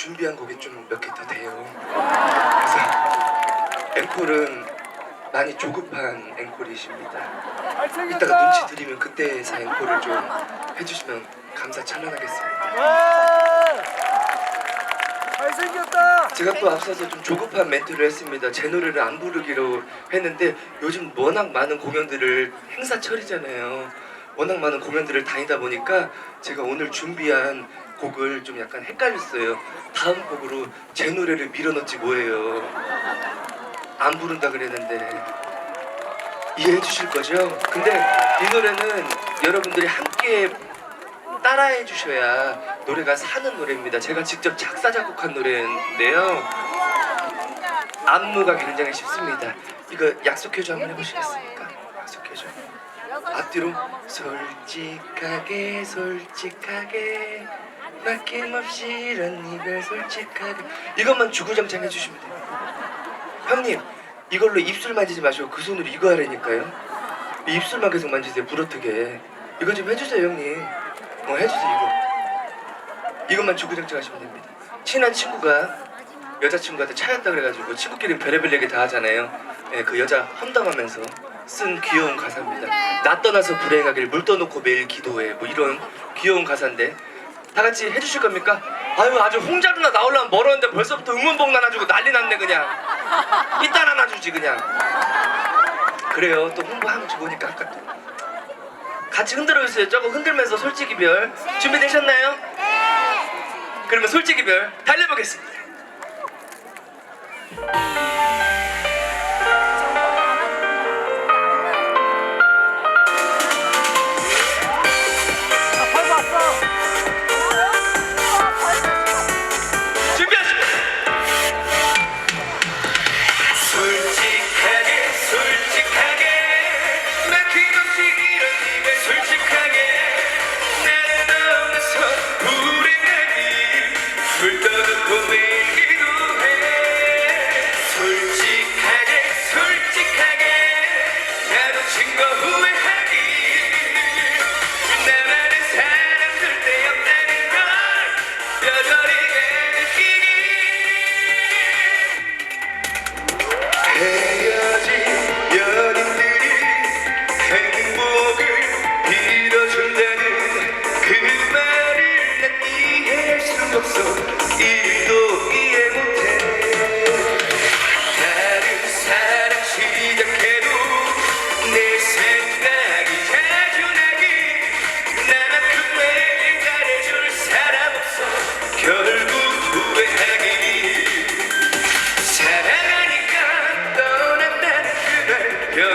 준비한 곡이 좀 몇 개 더 돼요. 그래서 앵콜은 많이 조급한 앵콜이십니다. 이따가 눈치 드리면 그때사 앵콜을 좀 해주시면 감사 찬란하겠습니다. 잘생겼다. 제가 또 앞서서 좀 조급한 멘트를 했습니다. 제 노래를 안 부르기로 했는데 요즘 워낙 많은 공연들을 행사철이잖아요. 워낙 많은 공연들을 다니다 보니까 제가 오늘 준비한 곡을 좀 약간 헷갈렸어요. 다음 곡으로 제 노래를 밀어넣지 뭐예요. 안 부른다 그랬는데 이해해 주실 거죠? 근데 이 노래는 여러분들이 함께 따라해 주셔야 노래가 사는 노래입니다. 제가 직접 작사 작곡한 노래인데요. 안무가 굉장히 쉽습니다. 이거 약속해줘 한번 해보시겠습니까? 약속해줘. 앞뒤로 솔직하게 솔직하게 막힘없이 이런 이별 솔직하게 이것만 주구장창 해주시면 돼요. 형님 이걸로 입술 만지지 마시고 그 손으로 이거 하라니까요. 이 입술만 계속 만지세요 부러뜨게. 이거 좀 해주세요 형님. 어 해주세요 이거. 이것만 주구장창 하시면 됩니다. 친한 친구가 여자친구한테 차였다 그래가지고 친구끼리 별의별 얘기 다 하잖아요. 예, 그 여자 험담하면서 쓴 귀여운 가사입니다. 나 떠나서 불행하길 물 떠놓고 매일 기도해 뭐 이런 귀여운 가사인데 다 같이 해주실 겁니까? 아유 아주 홍자루나 나오려면 멀었는데 벌써부터 응원봉 나눠주고 난리 났네 그냥. 이따 나눠주지 그냥. 그래요. 또 홍보하면 좋으니까 아까 또. 같이 흔들어 주세요. 저거 흔들면서 솔직히 별. 준비되셨나요? 네. 그러면 솔직히 별 달려보겠습니다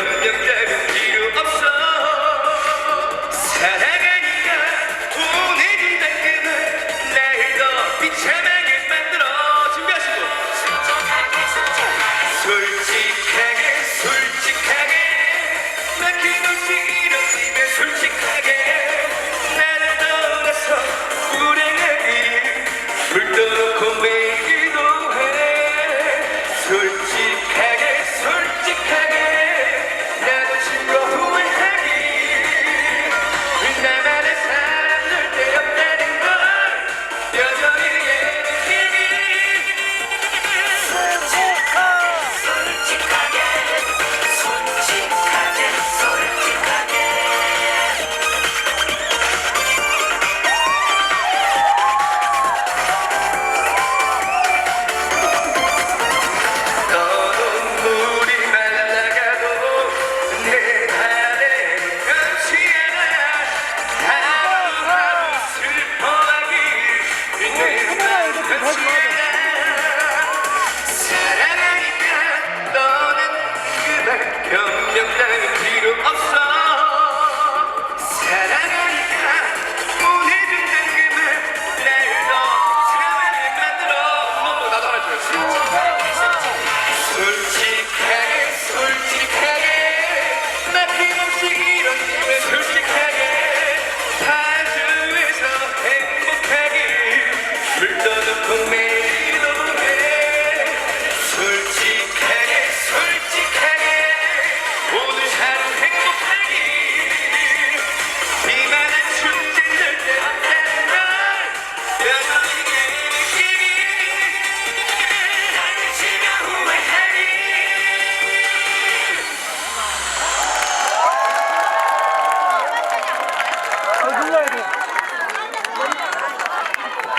Yep, yep, yep,